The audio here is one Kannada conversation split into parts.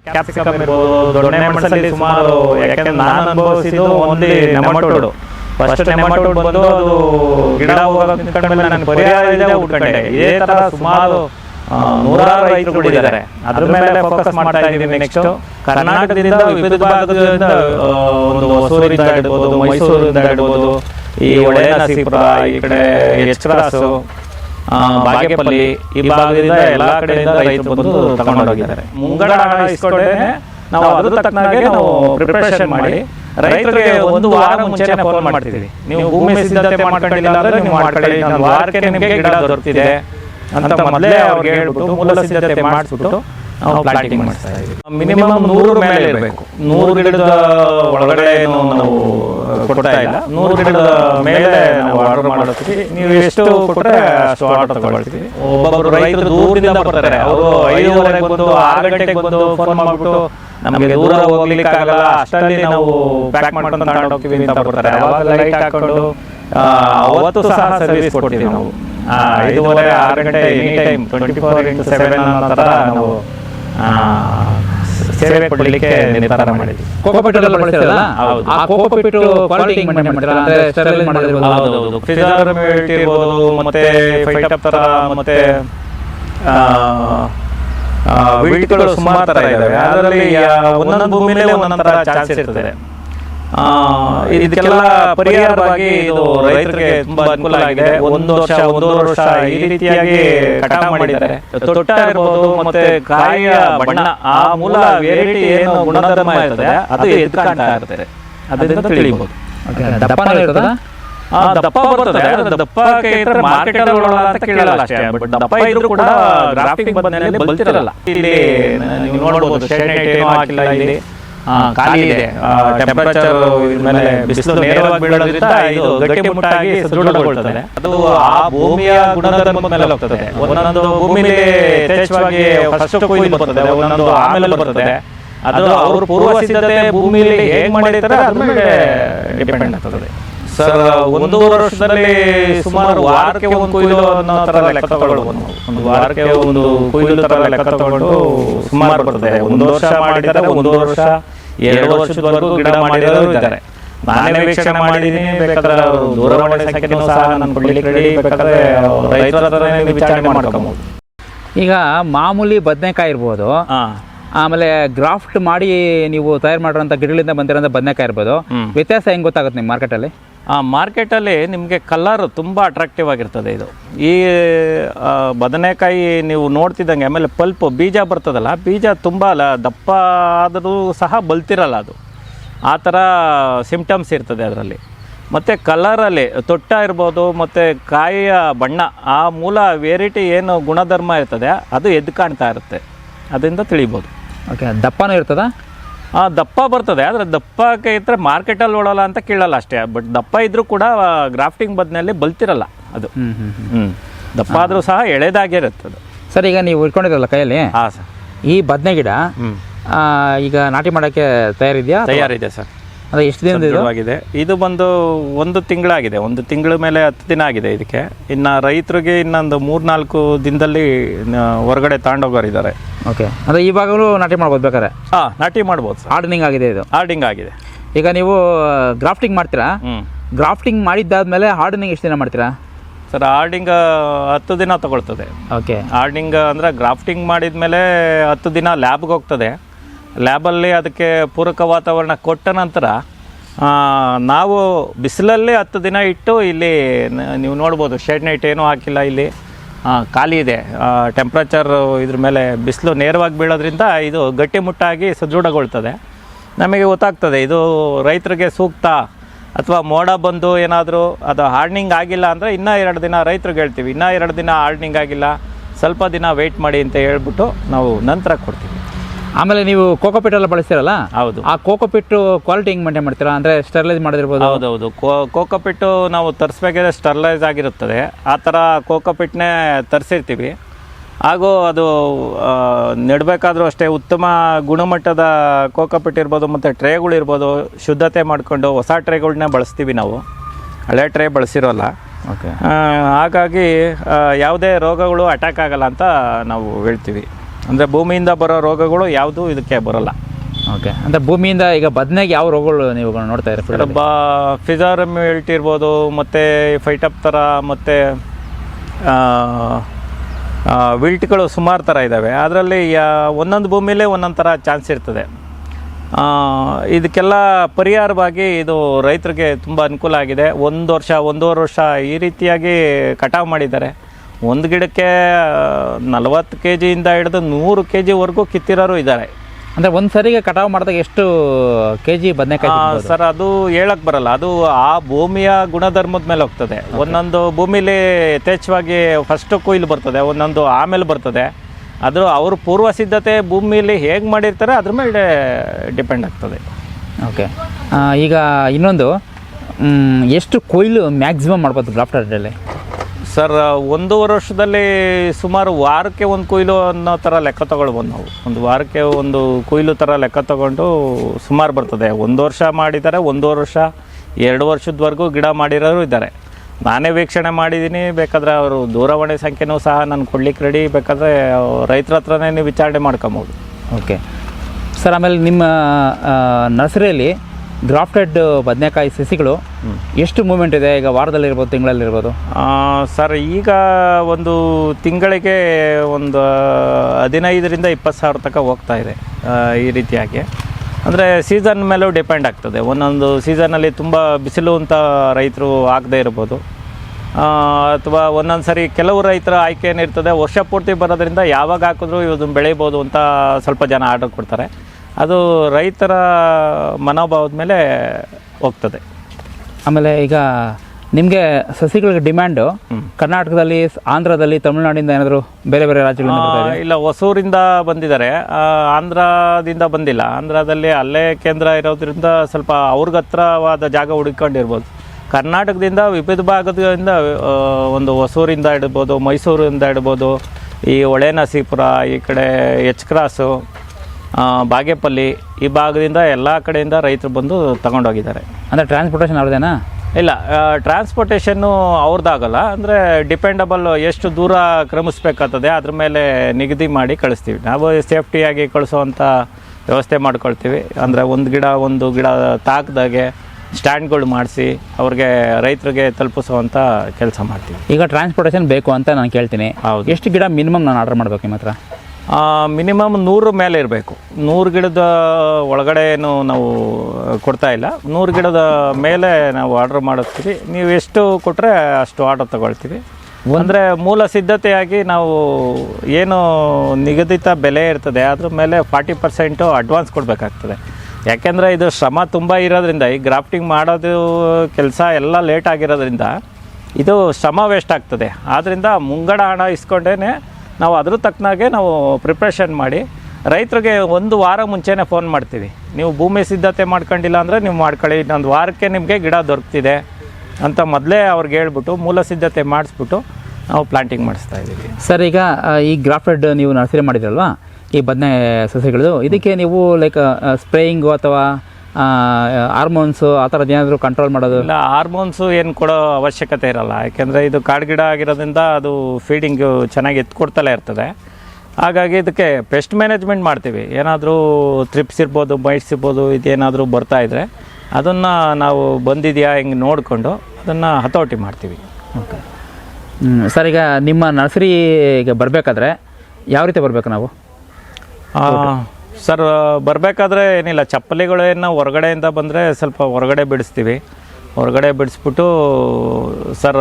ಕ್ಯಾಪ್ಸಿಕಮ್ ಇರ್ಬೋದು ದೊಡ್ಡ ಮೆಣಸಲ್ಲಿ ಸುಮಾರು, ಯಾಕಂದ್ರೆ ನಾನು ಅನುಭವಿಸಿದ್ದು ಒಂದು ನೆಮಟೋಡು. ಫಸ್ಟ್ ನೆಮಟೋಡ್ ಬಂದು ಅದು ಗಿಡ ಹೋಗೋಕೆ ಮೇಲೆ ನಾನು ಪರಿಹಾರ ಇದೆ, ಉಟ್ಕೊಂಡೆ. ಇದೇ ತರ ಸುಮಾರು ನೂರಾರು ರೈತರು ಇದ್ದಾರೆ. ಅದ್ರ ಮೇಲೆ ಫೋಕಸ್ ಮಾಡ್ತಾ ಇದ್ದೀನಿ ನೆಕ್ಸ್ಟ್ ಕರ್ನಾಟಕದಿಂದ ವಿವಿಧ ಭಾಗದಿಂದ ಒಂದು ಹೊಸೂರಿಂದ ಇಡ್ಬೋದು ಮೈಸೂರಿಂದ ಇಡ್ಬೋದು ಈ ಒಳ್ಳೆಯ ನರಸೀಪುರ ಈ ಕಡೆ ಎಚ್ ಕ್ರಾಸು ಬಾಗೇಪಲ್ಲಿ ಈ ಭಾಗದಿಂದ ಎಲ್ಲಾ ಕಡೆಯಿಂದ ರೈತರು ಬಂದು ತಗೊಂಡು ಹೋಗಿದ್ದಾರೆ. ಮುಂಗಡ ಹಣ ಇಸ್ಕೊಂಡೇನೆ ನಾವು ಅದ್ರ ತಕ್ಕನಾಗೆ ನಾವು ಪ್ರಿಪರೇಷನ್ ಮಾಡಿ ರೈತರಿಗೆ ಒಂದು ವಾರ ಮುಂಚೆನೆ ಫೋನ್ ಮಾಡ್ತೀವಿ. ನೀವು ಭೂಮಿ ಸಿದ್ಧತೆ ಮಾಡ್ಕೊಂಡಿಲ್ಲ ಅಂದ್ರೆ ನೀವು ಮಾಡ್ಕೊಳ್ಳಿ. ನಾನು ವಾರಕ್ಕೆ ನಿಮಗೆ ಗಿಡ ದೊರೆತಿದೆ. ಅಂತ ಮೊದಲೇ ಅವ್ರಿಗೆ ಹೇಳ್ಬಿಟ್ಟು ಮೂಲ ಸಿದ್ಧತೆ ಮಾಡಿಸ್ಬಿಟ್ಟು ನಾವು ಪ್ಲಾಂಟಿಂಗ್ ಮಾಡ್ತಾ ಇದ್ದೀವಿ. ಮಿನಿಮಮ್ ನೂರು ಮೇಲೆ ಇರಬೇಕು. ನೂರು ಗಿಡದ ಒಳಗಡೆ ಏನು ನಾವು ಕೊಡ್ತಾ ಇಲ್ಲ. ನೂರು ಗಿಡದ ಮೇಲೆ ನಾವು ಆರ್ಡರ್ ಮಾಡಿರ್ತೀವಿ ನೀವು ಎಷ್ಟು ಕೊಟ್ಟರೆ ಅಷ್ಟು ಆರ್ಡರ್ ತಗೊಳ್ತೀವಿ. ಒಬ್ಬೊಬ್ಬರು ರೈತರು ದೂರದಿಂದ ಬರ್ತಾರೆ. ಅವರು ಐದುವರೆಗೆ ಬಂದು ಆರು ಗಂಟೆಗೆ ಬಂದು ಫೋನ್ ಮಾಡಿಬಿಟ್ಟು ನಮಗೆ ದೂರ ಹೋಗ್ಲಿಕ್ಕೆ ಆಗಲ್ಲ ಅಷ್ಟರಲ್ಲಿ ನಾವು ಪ್ಯಾಕ್ ಮಾಡ್ಕೊಂಡು ತಗೊಂಡು ಹೋಗ್ತೀವಿ ಅಂತ ಬರ್ತಾರೆ. ಅವಾಗ ಲೈಟ್ ಹಾಕೊಂಡು ಅವತ್ತು ಸಹ ಸರ್ವಿಸ್ ಕೊಡ್ತೀವಿ ನಾವು. ಐದೂವರೆ ಆರು ಗಂಟೆ any time twenty four into seven ಅನ್ನೋ ಥರ ನಾವು ಸೇವೆ ಕೊಡಲಿಕ್ಕೆ ನಿರ್ಧಾರ ಮಾಡಿದ್ವಿ. ಕೋಕೋಪಿಟ್ ಎಲ್ಲ ಬಳಸ್ತೀರಲ್ಲ? ಹೌದು. ಆ ಕೋಕೋಪಿಟ್ ಕ್ವಾಲಿಟಿ ಹೆಂಗ್ ಮೇಂಟೈನ್ ಮಾಡ್ತೀರಾ? ಅಂದ್ರೆ ಸ್ಟೆರಲೈಸ್ ಮಾಡಿರ್ಬೋದು ಹೌದೌದು ಪ್ರಿಸರ್ವೇಟಿವ್ ಇರ್ಬೋದು ಮತ್ತೆ ತರ ಮತ್ತೆ ವೀಟ್ಗಳು ಸುಮಾರು ತರ ಇದಾವೆ. ಅದರಲ್ಲಿ ಒಂದೊಂದು ಭೂಮಿಲೇ ಒಂದೊಂದು ತರ ಚಾನ್ಸ್ ಇರ್ತದೆ. ಇದಕ್ಕೆಲ್ಲ ಪರಿಹಾರವಾಗಿ ಇದು ರೈತರಿಗೆ ತುಂಬಾ ಅನುಕೂಲ ಆಗಿದೆ. ಒಂದು ವರ್ಷ ಒಂದೂವರೆ ವರ್ಷ ಈ ರೀತಿಯಾಗಿ ಕಟಾವು ಮಾಡಿದ್ದಾರೆ. ತೊಟ್ಟ ಇರಬಹುದು ಮತ್ತೆ ಕಾಯಿಯ ಬಣ್ಣ ಆ ಮೂಲ ವೆರೈಟಿ ಏನು ಗುಣಧರ್ಮ ಇರ್ತದೆ ಅದು ಎದ್ದು ಕಾಣ್ತಾ ಇರ್ತದೆ. ಅದರಿಂದ ತಿಳಿಬಹುದು ಆ, ದಪ್ಪ ಬರ್ತದೆ. ದಪ್ಪ ಮಾರ್ಕೆಟ್ ಅಂತ ಕೇಳಲ್ಲ ಅಷ್ಟೇ. ಬಟ್ ದಪ್ಪ ಇದ್ರೂ ಕೂಡ ಗ್ರಾಫ್ಟಿಂಗ್ ಬಂದ ಬಲ್ತಿರಲ್ಲ. ಇಲ್ಲಿ ನೀವು ನೋಡ್ಬೋದು ಶೆಡ್ ಹಾಕಿಲ್ಲ ಇಲ್ಲಿ. ಖಾಲಿ ಇದೆ. ಟೆಂಪರೇಚರ್ ಮೇಲೆ ಬಿಸಿಲು ನೇರವಾಗಿ ಬೀಳೋದ್ರಿಂದ ಇದು ಗಟ್ಟಿ ಮುಟ್ಟಾಗಿ ಸದೃಢಗೊಳ್ತದೆ ಅದು ಆ ಭೂಮಿಯ ಗುಣಧರ್ಮದ ಮೇಲೆ ಹೋಗ್ತದೆ. ಒಂದೊಂದು ಭೂಮಿಲಿ ಯಥೇಚ್ಛವಾಗಿ ಫಸ್ಟ್ ಕೊಯ್ದು ಬರ್ತದೆ ಒಂದೊಂದು ಆಮೇಲೆ ಬರ್ತದೆ. ಅದು ಅವರು ಪೂರ್ವ ಸಿದ್ಧತೆ ಭೂಮಿಲಿ ಹೇಗೆ ಮಾಡಿರ್ತಾರೆ ಅದ್ರ ಮೇಲೆ ಡಿಪೆಂಡ್ ಆಗ್ತದೆ. ಸರ್ ಒಂದೂವರೆ ವರ್ಷದಲ್ಲಿ ಸುಮಾರು ವಾರಕ್ಕೆ ಒಂದು ಕೊಯ್ಲು ಅನ್ನೋ ಥರ ಲೆಕ್ಕ ತಗೊಳ್ಬೋದು. ಒಂದು ವಾರಕ್ಕೆ ಒಂದು ಕೊಯ್ಲು ತರ ಲೆಕ್ಕ ತಗೊಂಡು ಸುಮಾರು ಬರ್ತದೆ. ಒಂದು ವರ್ಷ ಮಾಡಿದ್ದಾರೆ ಒಂದು ವರ್ಷ ಎರಡು ವರ್ಷದವರೆಗೂ ಗಿಡ ಮಾಡಿರೋರು ಇದ್ದಾರೆ. ನಾನೇ ವೀಕ್ಷಣೆ ಮಾಡಿದ್ದೀನಿ ಬೇಕಾದ್ರೆ ದೂರವಾಣಿ ಸಂಖ್ಯೆನೂ ಸಹ ನಾನು ಕೊಡ್ಲಿಕ್ಕೆ ರೆಡಿ ಬೇಕಾದ್ರೆ ರೈತರ ಹತ್ರನೇ ವಿಚಾರಣೆ ಮಾಡ್ಕೊಬೋದು. ಈಗ ಮಾಮೂಲಿ ಬದನೆಕಾಯಿ ಇರ್ಬೋದು. ಆಮೇಲೆ ಗ್ರಾಫ್ಟ್ ಮಾಡಿ ನೀವು ತಯಾರು ಮಾಡಿರೋಂಥ ಗಿಡಗಳಿಂದ ಬಂದಿರೋಂಥ ಬದನೆಕಾಯಿ ಇರ್ಬೋದು. ವ್ಯತ್ಯಾಸ ಹೆಂಗ್ ಗೊತ್ತಾಗುತ್ತೆ ನಿಮ್ಮ ಮಾರ್ಕೆಟಲ್ಲಿ? ಆ ಮಾರ್ಕೆಟಲ್ಲಿ ನಿಮಗೆ ಕಲರ್ ತುಂಬ ಅಟ್ರಾಕ್ಟಿವ್ ಆಗಿರ್ತದೆ ಇದು. ಈ ಬದನೆಕಾಯಿ ನೀವು ನೋಡ್ತಿದ್ದಂಗೆ, ಆಮೇಲೆ ಪಲ್ಪ್, ಬೀಜ ಬರ್ತದಲ್ಲ, ಬೀಜ ತುಂಬ ದಪ್ಪ ಆದರೂ ಸಹ ಬಲ್ತಿರಲ್ಲ ಅದು. ಆ ಥರ ಸಿಂಪ್ಟಮ್ಸ್ ಇರ್ತದೆ ಅದರಲ್ಲಿ. ಮತ್ತು ಕಲರಲ್ಲಿ ತೊಟ್ಟ ಇರ್ಬೋದು, ಮತ್ತು ಕಾಯಿಯ ಬಣ್ಣ, ಆ ಮೂಲ ವೆರೈಟಿ ಏನು ಗುಣಧರ್ಮ ಇರ್ತದೆ, ಅದು ಎದ್ದು ಕಾಣ್ತಾ ಇರುತ್ತೆ. ಅದರಿಂದ ತಿಳಿಬೋದು. ಓಕೆ ದಪ್ಪನೂ ಇರ್ತದಾ? ದಪ್ಪ ಬರ್ತದೆ ಆದರೆ ದಪ್ಪಕ್ಕೆ ಇದ್ರೆ ಮಾರ್ಕೆಟಲ್ಲಿ ಓಡಲ್ಲ ಅಂತ ಕೇಳಲ್ಲ ಅಷ್ಟೇ. ಬಟ್ ದಪ್ಪ ಇದ್ರೂ ಕೂಡ ಗ್ರಾಫ್ಟಿಂಗ್ ಬದನಲ್ಲಿ ಬಲ್ತಿರಲ್ಲ ಅದು. ಹ್ಞೂ ದಪ್ಪ ಆದರೂ ಸಹ ಎಳೆದಾಗಿರುತ್ತೆ ಅದು. ಸರ್ ಈಗ ನೀವು ಇಟ್ಕೊಂಡಿರಲ್ಲ ಕೈಯಲ್ಲಿ? ಹಾಂ ಸರ್. ಈ ಬದನೆ ಗಿಡ ಈಗ ನಾಟಿ ಮಾಡೋಕ್ಕೆ ತಯಾರಿದೆಯಾ ತಯಾರಿದೆ ಸರ್. ಅದೇ ಎಷ್ಟು ದಿನದ ಇದು? ಬಂದು ಒಂದು ತಿಂಗಳಾಗಿದೆ. ಒಂದು ತಿಂಗಳ ಮೇಲೆ ಹತ್ತು ದಿನ ಆಗಿದೆ ಇದಕ್ಕೆ. ಇನ್ನು ರೈತರಿಗೆ ಇನ್ನೊಂದು ಮೂರ್ನಾಲ್ಕು ದಿನದಲ್ಲಿ ಹೊರಗಡೆ ತಗೊಂಡೋಗೋರಿದ್ದಾರೆ ಓಕೆ. ಅಂದರೆ ಈ ಭಾಗಗಳು ನಾಟಿ ಮಾಡ್ಬೋದು ಬೇಕಾದ್ರೆ? ಹಾಂ ನಾಟಿ ಮಾಡ್ಬೋದು ಸರ್. ಆಗಿದೆ ಇದು. ಹಾರ್ಡಿಂಗ್ ಆಗಿದೆ. ಈಗ ನೀವು ಗ್ರಾಫ್ಟಿಂಗ್ ಮಾಡ್ತೀರಾ? ಗ್ರಾಫ್ಟಿಂಗ್ ಮಾಡಿದ್ದಾದ್ಮೇಲೆ ಹಾರ್ಡನಿಂಗ್ ಎಷ್ಟು ದಿನ ಮಾಡ್ತೀರಾ? ಸರ್ ಆರ್ಡಿಂಗ್ ಹತ್ತು ದಿನ ತಗೊಳ್ತದೆ. ಓಕೆ. ಆರ್ಡಿಂಗ್ ಅಂದರೆ ಗ್ರಾಫ್ಟಿಂಗ್ ಮಾಡಿದ ಮೇಲೆ ಹತ್ತು ದಿನ ಲ್ಯಾಬ್ಗೆ ಹೋಗ್ತದೆ. ಲ್ಯಾಬಲ್ಲಿ ಅದಕ್ಕೆ ಪೂರಕ ವಾತಾವರಣ ಕೊಟ್ಟ ನಂತರ ನಾವು ಬಿಸಿಲಲ್ಲೇ ಹತ್ತು ದಿನ ಇಟ್ಟು ಇಲ್ಲಿ ನೀವು ನೋಡ್ಬೋದು, ಶೆಡ್ ನೈಟ್ ಏನೂ ಹಾಕಿಲ್ಲ ಇಲ್ಲಿ. ಖಾಲಿ ಇದೆ. ಟೆಂಪ್ರೇಚರ್ ಇದ್ರ ಮೇಲೆ ಬಿಸಿಲು ನೇರವಾಗಿ ಬೀಳೋದ್ರಿಂದ ಇದು ಗಟ್ಟಿಮುಟ್ಟಾಗಿ ಸದೃಢಗೊಳ್ತದೆ. ನಮಗೆ ಗೊತ್ತಾಗ್ತದೆ, ಇದು ರೈತರಿಗೆ ಸೂಕ್ತ ಅಥವಾ ಮೋಡ ಬಂದು ಏನಾದರೂ ಅದು ಹಾರ್ಡ್ನಿಂಗ್ ಆಗಿಲ್ಲ ಅಂದರೆ ಇನ್ನೂ ಎರಡು ದಿನ ರೈತರಿಗೆ ಹೇಳ್ತೀವಿ, ಇನ್ನೂ ಎರಡು ದಿನ ಹಾರ್ಡ್ನಿಂಗ್ ಆಗಿಲ್ಲ, ಸ್ವಲ್ಪ ದಿನ ವೆಯ್ಟ್ ಮಾಡಿ ಅಂತ ಹೇಳ್ಬಿಟ್ಟು ನಾವು ನಂತರ ಕೊಡ್ತೀವಿ. ಆಮೇಲೆ ನೀವು ಕೋಕೋಪಿಟ್ ಎಲ್ಲ ಬಳಸ್ತೀರಲ್ಲ? ಹೌದು. ಆ ಕೋಕೋಪಿಟ್ಟು ಕ್ವಾಲಿಟಿ ಹೆಂಗ್ ಮೇಂಟೈನ್ ಮಾಡ್ತೀರಾ? ಅಂದ್ರೆ ಸ್ಟೆರ್ಲೈಸ್ ಹೌದು ಹೌದೌದು. ಕೋಕೋಪಿಟ್ಟು ನಾವು ತರಿಸ್ಬೇಕಾದ್ರೆ ಸ್ಟರ್ಲೈಸ್ ಆಗಿರುತ್ತದೆ. ಆ ಥರ ಕೋಕೋಪಿಟ್ನೇ ತರಿಸಿರ್ತೀವಿ. ಹಾಗೂ ಅದು ನೆಡಬೇಕಾದ್ರೂ ಅಷ್ಟೇ ಉತ್ತಮ ಗುಣಮಟ್ಟದ ಕೋಕೋಪಿಟ್ ಇರ್ಬೋದು ಮತ್ತು ಟ್ರೇಗಳು ಇರ್ಬೋದು ಶುದ್ಧತೆ ಮಾಡಿಕೊಂಡು ಹೊಸ ಟ್ರೇಗಳನ್ನೇ ಬಳಸ್ತೀವಿ ನಾವು. ಹಳೆ ಟ್ರೇ ಬಳಸಿರೋಲ್ಲ. ಓಕೆ ಹಾಗಾಗಿ ಯಾವುದೇ ರೋಗಗಳು ಅಟ್ಯಾಕ್ ಆಗಲ್ಲ ಅಂತ ನಾವು ಹೇಳ್ತೀವಿ. ಅಂದರೆ ಭೂಮಿಯಿಂದ ಬರೋ ರೋಗಗಳು ಯಾವುದೂ ಇದಕ್ಕೆ ಬರೋಲ್ಲ. ಓಕೆ ಅಂದರೆ ಭೂಮಿಯಿಂದ ಈಗ ಬದನೆಗೆ ಯಾವ ರೋಗಗಳು ನೀವು ನೋಡ್ತಾ ಫೀಲ್ಡಲ್ಲಿ ಬ ಫಿಜಾರಮಿಲ್ಟ್ ಇರ್ಬೋದು ಮತ್ತು ಫೈಟಪ್ ಥರ ಮತ್ತು ವಿಲ್ಟ್ಗಳು ಸುಮಾರು ಥರ ಇದ್ದಾವೆ ಅದರಲ್ಲಿ ಒಂದೊಂದು ಭೂಮಿಲೇ ಒಂದೊಂದು ಥರ ಚಾನ್ಸ್ ಇರ್ತದೆ. ಇದಕ್ಕೆಲ್ಲ ಪರಿಹಾರವಾಗಿ ಇದು ರೈತರಿಗೆ ತುಂಬ ಅನುಕೂಲ ಆಗಿದೆ. ಒಂದು ವರ್ಷ ಒಂದೂವರೆ ವರ್ಷ ಈ ರೀತಿಯಾಗಿ ಕಟಾವು ಮಾಡಿದ್ದಾರೆ. ಒಂದು ಗಿಡಕ್ಕೆ ನಲವತ್ತು ಕೆ ಜಿಯಿಂದ ಹಿಡಿದು ನೂರು ಕೆ ಜಿವರೆಗೂ ಕಿತ್ತಿರೋರು ಇದ್ದಾರೆ. ಅಂದರೆ ಒಂದು ಸರಿಗೆ ಕಟಾವು ಮಾಡಿದಾಗ ಎಷ್ಟು ಕೆ ಜಿ ಬದನೆಕಾಯಿ ಸರ್ ಅದು ಹೇಳಕ್ಕೆ ಬರಲ್ಲ. ಅದು ಆ ಭೂಮಿಯ ಗುಣಧರ್ಮದ ಮೇಲೆ ಹೋಗ್ತದೆ. ಒಂದೊಂದು ಭೂಮಿಲಿ ಯಥೇಚ್ಛವಾಗಿ ಫಸ್ಟು ಕೊಯ್ಲು ಬರ್ತದೆ ಒಂದೊಂದು ಆಮೇಲೆ ಬರ್ತದೆ. ಅದು ಅವ್ರ ಪೂರ್ವ ಸಿದ್ಧತೆ ಭೂಮಿಲಿ ಹೇಗೆ ಮಾಡಿರ್ತಾರೆ ಅದ್ರ ಮೇಲೆ ಡಿಪೆಂಡ್ ಆಗ್ತದೆ. ಓಕೆ ಈಗ ಇನ್ನೊಂದು ಎಷ್ಟು ಕೊಯ್ಲು ಮ್ಯಾಕ್ಸಿಮಮ್ ಮಾಡ್ಬೋದು ಗ್ರಾಫ್ಟರಲ್ಲಿ ಸರ್, ಒಂದೂವರೆ ವರ್ಷದಲ್ಲಿ ಸುಮಾರು ವಾರಕ್ಕೆ ಒಂದು ಕೊಯ್ಲು ಅನ್ನೋ ಥರ ಲೆಕ್ಕ ತಗೊಳ್ಬೋದು ನಾವು. ಒಂದು ವಾರಕ್ಕೆ ಒಂದು ಕೊಯ್ಲು ಥರ ಲೆಕ್ಕ ತಗೊಂಡು ಸುಮಾರು ಬರ್ತದೆ. ಒಂದು ವರ್ಷ ಮಾಡಿದ್ದಾರೆ, ಒಂದೂವರೆ ವರ್ಷ, ಎರಡು ವರ್ಷದವರೆಗೂ ಗಿಡ ಮಾಡಿರೋರು ಇದ್ದಾರೆ. ನಾನೇ ವೀಕ್ಷಣೆ ಮಾಡಿದ್ದೀನಿ, ಬೇಕಾದರೆ ಅವರು ದೂರವಾಣಿ ಸಂಖ್ಯೆನೂ ಸಹ ನಾನು ಕೊಡ್ಲಿಕ್ಕೆ ರೆಡಿ ಬೇಕಾದರೆ ರೈತರ ಹತ್ರನೇ ವಿಚಾರಣೆ ಮಾಡ್ಕೊಬೋದು. ಓಕೆ ಸರ್, ಆಮೇಲೆ ನಿಮ್ಮ ನರ್ಸರಿಯಲ್ಲಿ ಗ್ರಾಫ್ಟೆಡ್ ಬದನೆಕಾಯಿ ಸಸಿಗಳು ಎಷ್ಟು ಮೂಮೆಂಟ್ ಇದೆ? ಈಗ ವಾರದಲ್ಲಿರ್ಬೋದು ತಿಂಗಳಲ್ಲಿರ್ಬೋದು ಆ, ಸರ್ ಈಗ ಒಂದು ತಿಂಗಳಿಗೆ ಒಂದು ಹದಿನೈದರಿಂದ ಇಪ್ಪತ್ತು ಸಾವಿರ ತನಕ ಹೋಗ್ತಾ ಇದೆ ಈ ರೀತಿಯಾಗಿ. ಅಂದರೆ ಸೀಸನ್ ಮೇಲೂ ಡಿಪೆಂಡ್ ಆಗ್ತದೆ. ಒಂದೊಂದು ಸೀಸನಲ್ಲಿ ತುಂಬ ಬಿಸಿಲು ಅಂತ ರೈತರು ಆಗದೆ ಇರ್ಬೋದು. ಅಥವಾ ಒಂದೊಂದು ಸರಿ ಕೆಲವು ರೈತರ ಆಯ್ಕೆ ಏನಿರ್ತದೆ ವರ್ಷ ಪೂರ್ತಿ ಬರೋದ್ರಿಂದ ಯಾವಾಗ ಹಾಕಿದ್ರು ಇವ್ರದ್ದು ಬೆಳಿಬೋದು ಅಂತ ಸ್ವಲ್ಪ ಜನ ಆರ್ಡರ್ ಕೊಡ್ತಾರೆ. ಅದು ರೈತರ ಮನೋಭಾವದ ಮೇಲೆ ಹೋಗ್ತದೆ. ಆಮೇಲೆ ಈಗ ನಿಮಗೆ ಸಸಿಗಳಿಗೆ ಡಿಮ್ಯಾಂಡು ಕರ್ನಾಟಕದಲ್ಲಿ ಆಂಧ್ರದಲ್ಲಿ ತಮಿಳುನಾಡಿಂದ ಏನಾದರೂ ಬೇರೆ ಬೇರೆ ರಾಜ್ಯಗಳಿಂದ ಬರ್ತಾ ಇಲ್ಲ ಹೊಸೂರಿಂದ ಬಂದಿದ್ದಾರೆ. ಆ, ಆಂಧ್ರದಿಂದ ಬಂದಿಲ್ಲ. ಆಂಧ್ರದಲ್ಲಿ ಅಲ್ಲೇ ಕೇಂದ್ರ ಇರೋದ್ರಿಂದ ಸ್ವಲ್ಪ ಅವ್ರಿಗೆ ಹತ್ರವಾದ ಜಾಗ ಹುಡುಕೊಂಡಿರ್ಬೋದು. ಕರ್ನಾಟಕದಿಂದ ವಿವಿಧ ಭಾಗದಿಂದ ಆ, ಒಂದು ಹೊಸೂರಿಂದ ಇಡ್ಬೋದು ಮೈಸೂರಿಂದ ಇಡ್ಬೋದು ಈ ಹೊಳೆ ನರಸೀಪುರ ಈ ಕಡೆ ಎಚ್ ಕ್ರಾಸು ಬಾಗೇಪಲ್ಲಿ ಈ ಭಾಗದಿಂದ ಎಲ್ಲ ಕಡೆಯಿಂದ ರೈತರು ಬಂದು ತಗೊಂಡೋಗಿದ್ದಾರೆ. ಅಂದರೆ ಟ್ರಾನ್ಸ್ಪೋರ್ಟೇಷನ್ ಅವ್ರದ್ದೇನಾ ಇಲ್ಲ ಟ್ರಾನ್ಸ್ಪೋರ್ಟೇಷನ್ನು ಅವ್ರದ್ದಾಗಲ್ಲ ಅಂದರೆ ಡಿಪೆಂಡಬಲ್ ಎಷ್ಟು ದೂರ ಕ್ರಮಿಸ್ಬೇಕಾಗ್ತದೆ ಅದ್ರ ಮೇಲೆ ನಿಗದಿ ಮಾಡಿ ಕಳಿಸ್ತೀವಿ. ನಾವು ಸೇಫ್ಟಿಯಾಗಿ ಕಳಿಸುವಂಥ ವ್ಯವಸ್ಥೆ ಮಾಡ್ಕೊಳ್ತೀವಿ. ಅಂದರೆ ಒಂದು ಗಿಡ ಒಂದು ಗಿಡ ತಾಕ್ದಾಗೆ ಸ್ಟ್ಯಾಂಡ್ಗಳು ಮಾಡಿಸಿ ಅವ್ರಿಗೆ ರೈತರಿಗೆ ತಲುಪಿಸುವಂಥ ಕೆಲಸ ಮಾಡ್ತೀವಿ. ಈಗ ಟ್ರಾನ್ಸ್ಪೋರ್ಟೇಷನ್ ಬೇಕು ಅಂತ ನಾನು ಕೇಳ್ತೀನಿ. ಹೌದು. ಎಷ್ಟು ಗಿಡ ಮಿನಿಮಮ್ ನಾನು ಆರ್ಡರ್ ಮಾಡಬೇಕು ನಿಮ್ಮ ಹತ್ರ? ಮಿನಿಮಮ್ ನೂರು ಮೇಲೆ ಇರಬೇಕು. ನೂರು ಗಿಡದ ಒಳಗಡೆ ಏನು ನಾವು ಕೊಡ್ತಾ ಇಲ್ಲ. ನೂರು ಗಿಡದ ಮೇಲೆ ನಾವು ಆರ್ಡ್ರ್ ಮಾಡಿಸ್ತೀವಿ. ನೀವು ಎಷ್ಟು ಕೊಟ್ಟರೆ ಅಷ್ಟು ಆರ್ಡರ್ ತಗೊಳ್ತೀವಿ. ಅಂದರೆ ಮೂಲ ಸಿದ್ಧತೆಯಾಗಿ ನಾವು ಏನು ನಿಗದಿತ ಬೆಲೆ ಇರ್ತದೆ ಅದ್ರ ಮೇಲೆ ಫಾರ್ಟಿ ಪರ್ಸೆಂಟು ಅಡ್ವಾನ್ಸ್ ಕೊಡಬೇಕಾಗ್ತದೆ. ಯಾಕೆಂದರೆ ಇದು ಶ್ರಮ ತುಂಬ ಇರೋದ್ರಿಂದ ಈ ಗ್ರಾಫ್ಟಿಂಗ್ ಮಾಡೋದು ಕೆಲಸ ಎಲ್ಲ ಲೇಟ್ ಆಗಿರೋದ್ರಿಂದ ಇದು ಶ್ರಮ ವೇಸ್ಟ್ ಆಗ್ತದೆ. ಆದ್ದರಿಂದ ಮುಂಗಡ ಹಣ ಇಸ್ಕೊಂಡೇ ನಾವು ಅದ್ರ ತಕ್ಕನಾಗೆ ನಾವು ಪ್ರಿಪ್ರೇಷನ್ ಮಾಡಿ, ರೈತರಿಗೆ ಒಂದು ವಾರ ಮುಂಚೆನೇ ಫೋನ್ ಮಾಡ್ತೀವಿ. ನೀವು ಭೂಮಿ ಸಿದ್ಧತೆ ಮಾಡ್ಕೊಂಡಿಲ್ಲ ಅಂದರೆ ನೀವು ಮಾಡ್ಕೊಳ್ಳಿ, ಇನ್ನೊಂದು ವಾರಕ್ಕೆ ನಿಮಗೆ ಗಿಡ ದೊರಕ್ತಿದೆ ಅಂತ ಮೊದಲೇ ಅವ್ರಿಗೆ ಹೇಳ್ಬಿಟ್ಟು, ಮೂಲ ಸಿದ್ಧತೆ ಮಾಡಿಸ್ಬಿಟ್ಟು ನಾವು ಪ್ಲಾಂಟಿಂಗ್ ಮಾಡಿಸ್ತಾ ಇದ್ದೀವಿ. ಸರ್ ಈಗ ಈ ಗ್ರಾಫ್ಟೆಡ್ ನೀವು ನರ್ಸರಿ ಮಾಡಿದ್ರಲ್ವಾ? ಈ ಬದನೆ ಸಸಿಗಳು ಇದಕ್ಕೆ ನೀವು ಲೈಕ್ ಸ್ಪ್ರೇಯಿಂಗು ಅಥವಾ ಹಾರ್ಮೋನ್ಸು ಆ ಥರದ್ದು ಏನಾದರೂ ಕಂಟ್ರೋಲ್ ಮಾಡೋದು? ಇಲ್ಲ ಹಾರ್ಮೋನ್ಸು ಏನು ಕೊಡೋ ಅವಶ್ಯಕತೆ ಇರಲ್ಲ. ಯಾಕೆಂದರೆ ಇದು ಕಾಡು ಗಿಡ ಆಗಿರೋದ್ರಿಂದ ಅದು ಫೀಡಿಂಗು ಚೆನ್ನಾಗಿ ಎತ್ಕೊಡ್ತಲೇ ಇರ್ತದೆ. ಹಾಗಾಗಿ ಇದಕ್ಕೆ ಪೆಸ್ಟ್ ಮ್ಯಾನೇಜ್ಮೆಂಟ್ ಮಾಡ್ತೀವಿ. ಏನಾದರೂ ತ್ರಿಪ್ಸ್ ಇರ್ಬೋದು ಮೈಟ್ಸ್ ಇರ್ಬೋದು ಇದೇನಾದರೂ ಬರ್ತಾ ಇದ್ದರೆ ಅದನ್ನು ನಾವು ಬಂದಿದೆಯಾ ಹಿಂಗೆ ನೋಡಿಕೊಂಡು ಅದನ್ನು ಹತೋಟಿ ಮಾಡ್ತೀವಿ. ಓಕೆ ಸರ್ ಈಗ ನಿಮ್ಮ ನರ್ಸರಿಗೆ ಬರಬೇಕಾದ್ರೆ ಯಾವ ರೀತಿ ಬರಬೇಕು ನಾವು? ಸರ್ ಬರಬೇಕಾದ್ರೆ ಏನಿಲ್ಲ ಚಪ್ಪಲಿಗಳೇನು ಹೊರಗಡೆಯಿಂದ ಬಂದರೆ ಸ್ವಲ್ಪ ಹೊರಗಡೆ ಬಿಡಿಸ್ತೀವಿ. ಹೊರಗಡೆ ಬಿಡಿಸ್ಬಿಟ್ಟು ಸರ್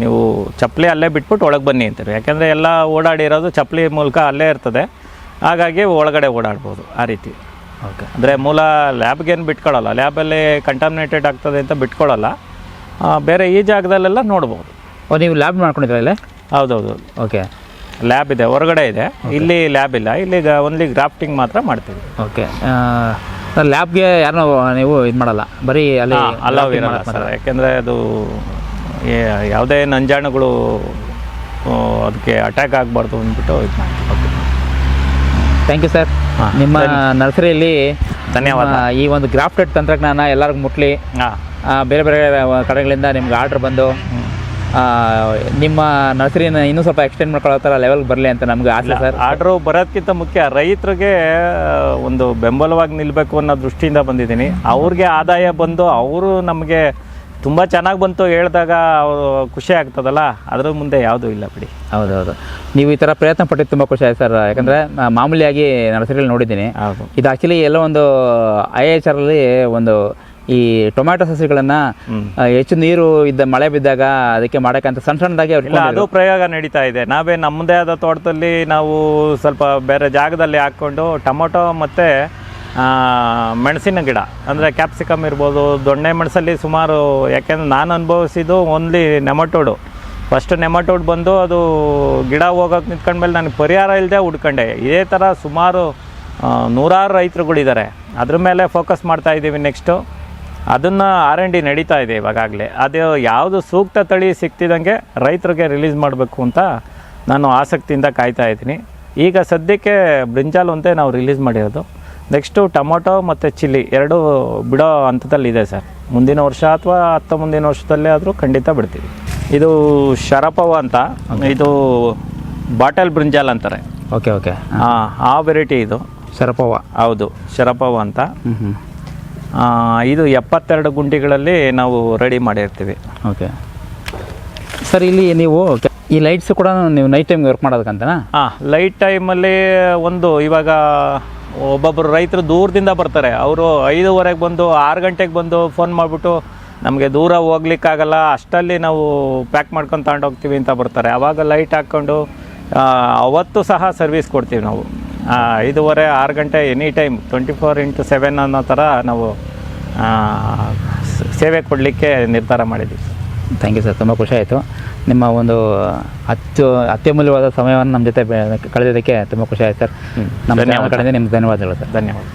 ನೀವು ಚಪ್ಪಲಿ ಅಲ್ಲೇ ಬಿಟ್ಬಿಟ್ಟು ಒಳಗೆ ಬನ್ನಿ ಅಂತೀವಿ. ಯಾಕೆಂದರೆ ಎಲ್ಲ ಓಡಾಡಿರೋದು ಚಪ್ಪಲಿ ಮೂಲಕ ಅಲ್ಲೇ ಇರ್ತದೆ. ಹಾಗಾಗಿ ಒಳಗಡೆ ಓಡಾಡ್ಬೋದು ಆ ರೀತಿ. ಓಕೆ. ಅಂದರೆ ಮೂಲ ಲ್ಯಾಬ್ಗೇನು ಬಿಟ್ಕೊಳ್ಳಲ್ಲ ಲ್ಯಾಬಲ್ಲಿ ಕಂಟಾಮಿನೇಟೆಡ್ ಆಗ್ತದೆ ಅಂತ ಬಿಟ್ಕೊಳ್ಳಲ್ಲ ಬೇರೆ ಈ ಜಾಗದಲ್ಲೆಲ್ಲ ನೋಡ್ಬೋದು. ಓ ನೀವು ಲ್ಯಾಬ್ ಮಾಡ್ಕೊಂಡಿದ್ದೀರಾ ಇಲ್ಲೇ? ಹೌದೌದು. ಓಕೆ. ಲ್ಯಾಬ್ ಇದೆ ಹೊರಗಡೆ ಇದೆ. ಇಲ್ಲಿ ಲ್ಯಾಬ್ ಇಲ್ಲ ಇಲ್ಲಿ ಓನ್ಲಿ ಗ್ರಾಫ್ಟಿಂಗ್ ಮಾತ್ರ ಮಾಡ್ತೀವಿ. ಓಕೆ ಲ್ಯಾಬ್ಗೆ ಯಾರನ್ನೂ ನೀವು ಇದು ಮಾಡಲ್ಲ? ಬರೀ ಅಲ್ಲಿ ಅಲಾವ್ ಇರಲ್ಲ ಸರ್ ಯಾಕೆಂದರೆ ಅದು ಯಾವುದೇ ನಂಜಾಣುಗಳು ಅದಕ್ಕೆ ಅಟ್ಯಾಕ್ ಆಗಬಾರ್ದು ಅಂದ್ಬಿಟ್ಟು ಇದು ಮಾಡ್ತೀವಿ. ಥ್ಯಾಂಕ್ ಯು ಸರ್ ನಿಮ್ಮ ನರ್ಸರಿಯಲ್ಲಿ ಧನ್ಯವಾದ. ಈ ಒಂದು ಗ್ರಾಫ್ಟೆಡ್ ತಂತ್ರಜ್ಞಾನ ಎಲ್ಲರಿಗೂ ಮುಟ್ಲಿ. ಬೇರೆ ಬೇರೆ ಕಡೆಗಳಿಂದ ನಿಮ್ಗೆ ಆರ್ಡ್ರ್ ಬಂದು ನಿಮ್ಮ ನರ್ಸರಿನ ಇನ್ನೂ ಸ್ವಲ್ಪ ಎಕ್ಸ್ಟೆಂಡ್ ಮಾಡ್ಕೊಳ್ಳೋ ಥರ ಲೆವೆಲ್ಗೆ ಬರಲಿ ಅಂತ ನಮ್ಗೆ ಆಸೆ ಸರ್ ಆರ್ಡ್ರು ಬರೋದಕ್ಕಿಂತ ಮುಖ್ಯ ರೈತರಿಗೆ ಒಂದು ಬೆಂಬಲವಾಗಿ ನಿಲ್ಲಬೇಕು ಅನ್ನೋ ದೃಷ್ಟಿಯಿಂದ ಬಂದಿದ್ದೀನಿ. ಅವ್ರಿಗೆ ಆದಾಯ ಬಂದು ಅವರು ನಮಗೆ ತುಂಬ ಚೆನ್ನಾಗಿ ಬಂತು ಹೇಳಿದಾಗ ಅವರು ಖುಷಿ ಆಗ್ತದಲ್ಲ? ಅದ್ರ ಮುಂದೆ ಯಾವುದೂ ಇಲ್ಲ ಬಿಡಿ. ಹೌದೌದು. ನೀವು ಈ ಥರ ಪ್ರಯತ್ನ ಪಟ್ಟಿದ್ದು ತುಂಬ ಖುಷಿ ಆಯ್ತು ಸರ್ ಯಾಕಂದರೆ ಮಾಮೂಲಿಯಾಗಿ ನರ್ಸರಿಯಲ್ಲಿ ನೋಡಿದ್ದೀನಿ. ಹೌದು. ಇದು ಆ್ಯಕ್ಚುಲಿ ಎಲ್ಲೋ ಒಂದು ಐ ಎಚ್ ಆರಲ್ಲಿ ಒಂದು ಈ ಟೊಮ್ಯಾಟೊ ಸಸಿಗಳನ್ನು ಹೆಚ್ಚು ನೀರು ಇದ್ದ ಮಳೆ ಬಿದ್ದಾಗ ಅದಕ್ಕೆ ಮಾಡೋಕ್ಕಂತ ಸಣ್ಣ ಸಣ್ಣದಾಗಿ ಅದು ಪ್ರಯೋಗ ನಡೀತಾ ಇದೆ. ನಾವೇ ನಮ್ಮದೇ ಆದ ತೋಟದಲ್ಲಿ ನಾವು ಸ್ವಲ್ಪ ಬೇರೆ ಜಾಗದಲ್ಲಿ ಹಾಕ್ಕೊಂಡು ಟೊಮೊಟೊ ಮತ್ತು ಮೆಣಸಿನ ಗಿಡ ಅಂದರೆ ಕ್ಯಾಪ್ಸಿಕಮ್ ಇರ್ಬೋದು ದೊಣ್ಣೆ ಮೆಣಸಲ್ಲಿ ಸುಮಾರು ಯಾಕೆಂದ್ರೆ ನಾನು ಅನುಭವಿಸಿದ್ದು ಓನ್ಲಿ ನೆಮಟೋಡು. ಫಸ್ಟ್ ನೆಮಟೋಡ್ ಬಂದು ಅದು ಗಿಡ ಹೋಗೋಕೆ ನಿಂತ್ಕೊಂಡ್ಮೇಲೆ ನನಗೆ ಪರಿಹಾರ ಇಲ್ಲದೆ ಹುಡ್ಕೊಂಡೆ ಇದೇ ಥರ ಸುಮಾರು ನೂರಾರು ರೈತರುಗಳಿದ್ದಾರೆ. ಅದ್ರ ಮೇಲೆ ಫೋಕಸ್ ಮಾಡ್ತಾ ಇದ್ದೀವಿ ನೆಕ್ಸ್ಟು ಅದನ್ನು ಆರ್ ಎನ್ ಡಿ ನಡೀತಾ ಇದೆ ಇವಾಗಲೇ ಅದು ಯಾವುದು ಸೂಕ್ತ ತಳಿ ಸಿಕ್ತಿದಂಗೆ ರೈತರಿಗೆ ರಿಲೀಸ್ ಮಾಡಬೇಕು ಅಂತ ನಾನು ಆಸಕ್ತಿಯಿಂದ ಕಾಯ್ತಾ ಇದ್ದೀನಿ. ಈಗ ಸದ್ಯಕ್ಕೆ ಬ್ರಿಂಜಾಲ್ ಒಂದೇ ನಾವು ರಿಲೀಸ್ ಮಾಡಿರೋದು. ನೆಕ್ಸ್ಟು ಟೊಮೊಟೊ ಮತ್ತು ಚಿಲ್ಲಿ ಎರಡೂ ಬಿಡೋ ಹಂತದಲ್ಲಿದೆ ಸರ್. ಮುಂದಿನ ವರ್ಷ ಅಥವಾ ಹತ್ತ ಮುಂದಿನ ವರ್ಷದಲ್ಲೇ ಆದರೂ ಖಂಡಿತ ಬಿಡ್ತೀವಿ. ಇದು ಶರಪವ ಅಂತ. ಇದು ಬಾಟಲ್ ಬ್ರಿಂಜಾಲ್ ಅಂತಾರೆ. ಓಕೆ ಓಕೆ ಹಾಂ ಆ ವೆರೈಟಿ ಇದು. ಶರಪವ. ಹೌದು ಶರಪವ ಅಂತ. ಇದು ಎಪ್ಪತ್ತೆರಡು ಗುಂಡಿಗಳಲ್ಲಿ ನಾವು ರೆಡಿ ಮಾಡಿರ್ತೀವಿ. ಓಕೆ. ಸರ್ ಇಲ್ಲಿ ನೀವು ಈ ಲೈಟ್ಸ್ ಕೂಡ ನೀವು ನೈಟ್ ಟೈಮ್ ವರ್ಕ್ ಮಾಡೋದಕ್ಕಂತನಾ? ಹಾಂ ಲೈಟ್ ಟೈಮಲ್ಲಿ ಒಂದು ಇವಾಗ ಒಬ್ಬೊಬ್ಬರು ರೈತರು ದೂರದಿಂದ ಬರ್ತಾರೆ. ಅವರು ಐದೂವರೆಗೆ ಬಂದು ಆರು ಗಂಟೆಗೆ ಬಂದು ಫೋನ್ ಮಾಡಿಬಿಟ್ಟು ನಮಗೆ ದೂರ ಹೋಗ್ಲಿಕ್ಕಾಗಲ್ಲ ಅಷ್ಟಲ್ಲಿ ನಾವು ಪ್ಯಾಕ್ ಮಾಡ್ಕೊಂಡು ತಗೊಂಡೋಗ್ತೀವಿ ಅಂತ ಬರ್ತಾರೆ. ಆವಾಗ ಲೈಟ್ ಹಾಕ್ಕೊಂಡು ಅವತ್ತು ಸಹ ಸರ್ವಿಸ್ ಕೊಡ್ತೀವಿ ನಾವು. ಐದೂವರೆ ಆರು ಗಂಟೆ any time twenty four into seven ಅನ್ನೋ ಥರ ನಾವು ಸೇವೆ ಕೊಡಲಿಕ್ಕೆ ನಿರ್ಧಾರ ಮಾಡಿದ್ದೀವಿ ಥ್ಯಾಂಕ್ ಯು ಸರ್ ತುಂಬ ಖುಷಿ ಆಯಿತು. ನಿಮ್ಮ ಒಂದು ಅತ್ಯು ಅತ್ಯಮೂಲ್ಯವಾದ ಸಮಯವನ್ನು ನಮ್ಮ ಜೊತೆ ಕಳೆದಿದ್ದಕ್ಕೆ ತುಂಬ ಖುಷಿ ಆಯಿತು ಸರ್ ನಮ್ಮ. ಕಡೆಯಿಂದ ನಿಮ್ಗೆ ಧನ್ಯವಾದಗಳು ಸರ್ ಧನ್ಯವಾದ.